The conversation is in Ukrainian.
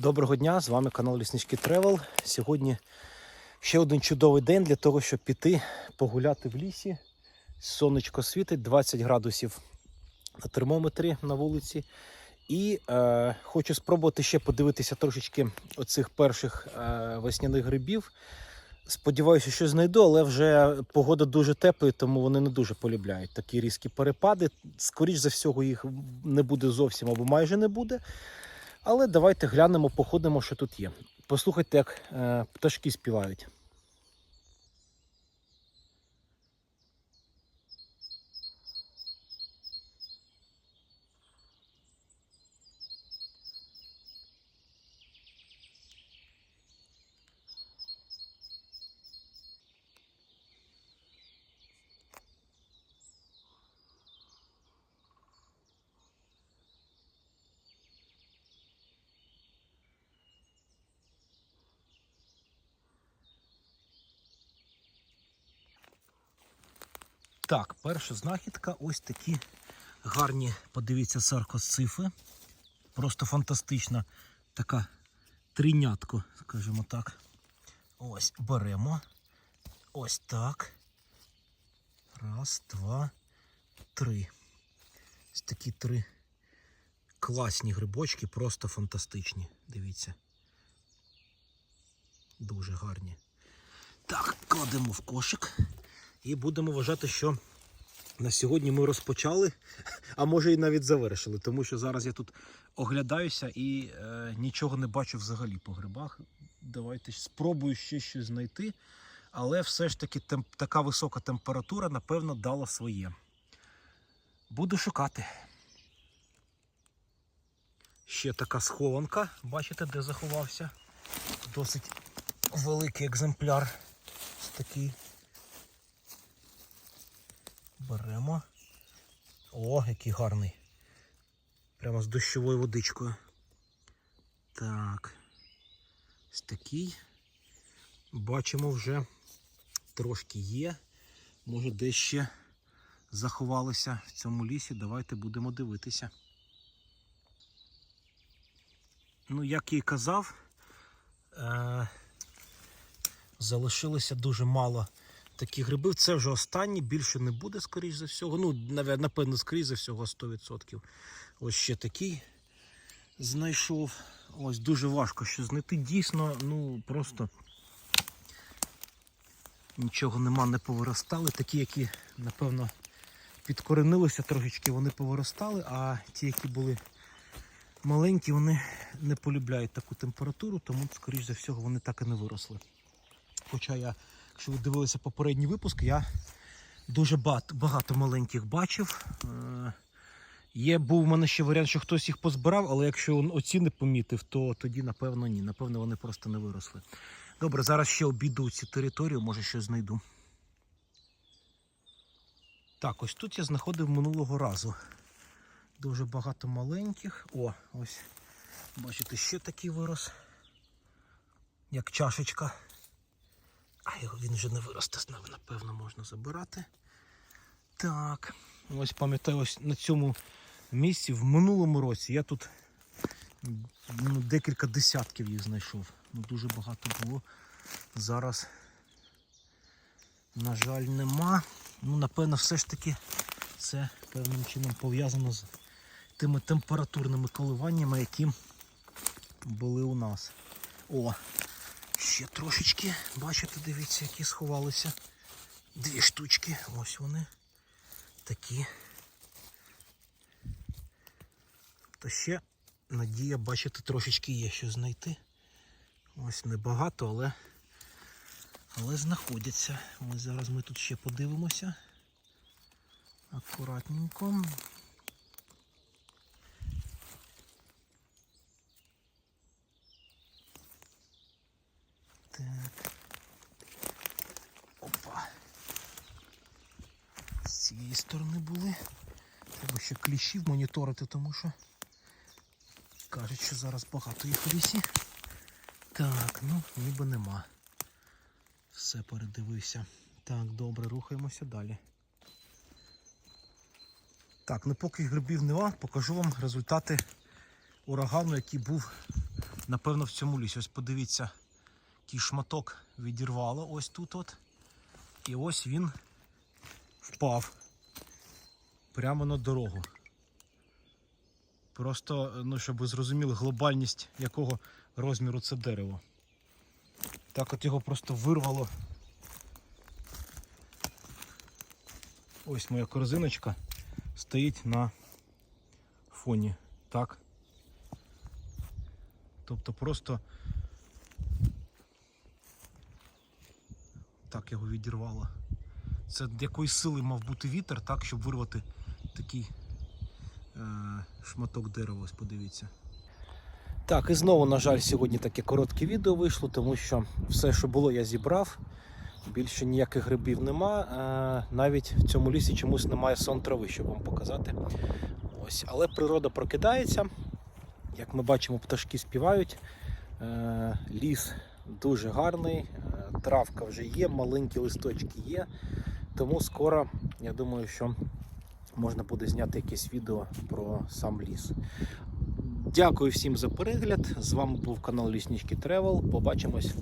Доброго дня, з вами канал Ліснички Тревел. Сьогодні ще один чудовий день для того, щоб піти погуляти в лісі. Сонечко світить 20 градусів на термометрі на вулиці. І е, хочу спробувати ще подивитися трошечки оцих перших е, весняних грибів. Сподіваюся, що знайду, але вже погода дуже тепла, тому вони не дуже полюбляють такі різкі перепади. Скоріш за всього, їх не буде зовсім або майже не буде. Але давайте глянемо, походимо, що тут є. Послухайте, як е, пташки співають. Так, перша знахідка ось такі гарні, подивіться, саркосцифи. Просто фантастична така тринятко, скажімо так. Ось беремо. Ось так. Раз, два, три. Ось такі три класні грибочки, просто фантастичні. Дивіться. Дуже гарні. Так, кладемо в кошик. І будемо вважати, що на сьогодні ми розпочали, а може і навіть завершили, тому що зараз я тут оглядаюся і е, нічого не бачу взагалі по грибах. Давайте спробую ще щось знайти. Але все ж таки тем, така висока температура, напевно, дала своє. Буду шукати. Ще така схованка, бачите, де заховався. Досить великий екземпляр. Ось такий. Беремо. О, який гарний. Прямо з дощовою водичкою. Так. Ось такий. Бачимо вже трошки є. Може десь ще заховалися в цьому лісі. Давайте будемо дивитися. Ну, як і казав, е- залишилося дуже мало такі гриби. Це вже останні, більше не буде, скоріш за всього. Ну, напевно, скоріш за всього 100%. Ось ще такий знайшов. Ось дуже важко що знайти. Дійсно, ну просто нічого нема, не повиростали. Такі, які, напевно, підкоренилися трошечки, вони повиростали, а ті, які були маленькі, вони не полюбляють таку температуру, тому, скоріш за всього, вони так і не виросли. Хоча я Якщо ви дивилися попередній випуск, я дуже багато, маленьких бачив. Е, Є, був у мене ще варіант, що хтось їх позбирав, але якщо он оці не помітив, то тоді, напевно, ні. Напевно, вони просто не виросли. Добре, зараз ще обійду цю територію, може щось знайду. Так, ось тут я знаходив минулого разу. Дуже багато маленьких. О, ось. Бачите, ще такий вирос. Як чашечка. А його він вже не виросте з нами, напевно, можна забирати. Так. Ось пам'ятаю, ось на цьому місці в минулому році я тут ну, декілька десятків їх знайшов. Ну, Дуже багато було. Зараз, на жаль, нема. Ну, напевно, все ж таки це певним чином пов'язано з тими температурними коливаннями, які були у нас. О! Ще трошечки, бачите, дивіться, які сховалися. Дві штучки, ось вони. Такі. То ще надія, бачите, трошечки є що знайти. Ось небагато, але але знаходяться. Ось зараз ми тут ще подивимося. Акуратненько. Так. Опа. З цієї сторони були. Треба ще кліщів моніторити, тому що кажуть, що зараз багато їх в лісі. Так, ну ніби нема. Все передивився. Так, добре, рухаємося далі. Так, ну поки грибів нема, покажу вам результати урагану, який був Напевно, в цьому лісі. Ось подивіться, який шматок відірвало ось тут от. І ось він впав прямо на дорогу. Просто, ну, щоб ви зрозуміли глобальність якого розміру це дерево. Так от його просто вирвало. Ось моя корзиночка стоїть на фоні. Так. Тобто просто так його відірвало. Це якої сили мав бути вітер, так, щоб вирвати такий е, шматок дерева, ось подивіться. Так, і знову, на жаль, сьогодні таке коротке відео вийшло, тому що все, що було, я зібрав. Більше ніяких грибів нема. Е, навіть в цьому лісі чомусь немає сон трави, щоб вам показати. Ось. Але природа прокидається. Як ми бачимо, пташки співають. Е, ліс дуже гарний, е, травка вже є, маленькі листочки є. Тому скоро, я думаю, що можна буде зняти якесь відео про сам ліс. Дякую всім за перегляд. З вами був канал Ліснички Тревел. Побачимось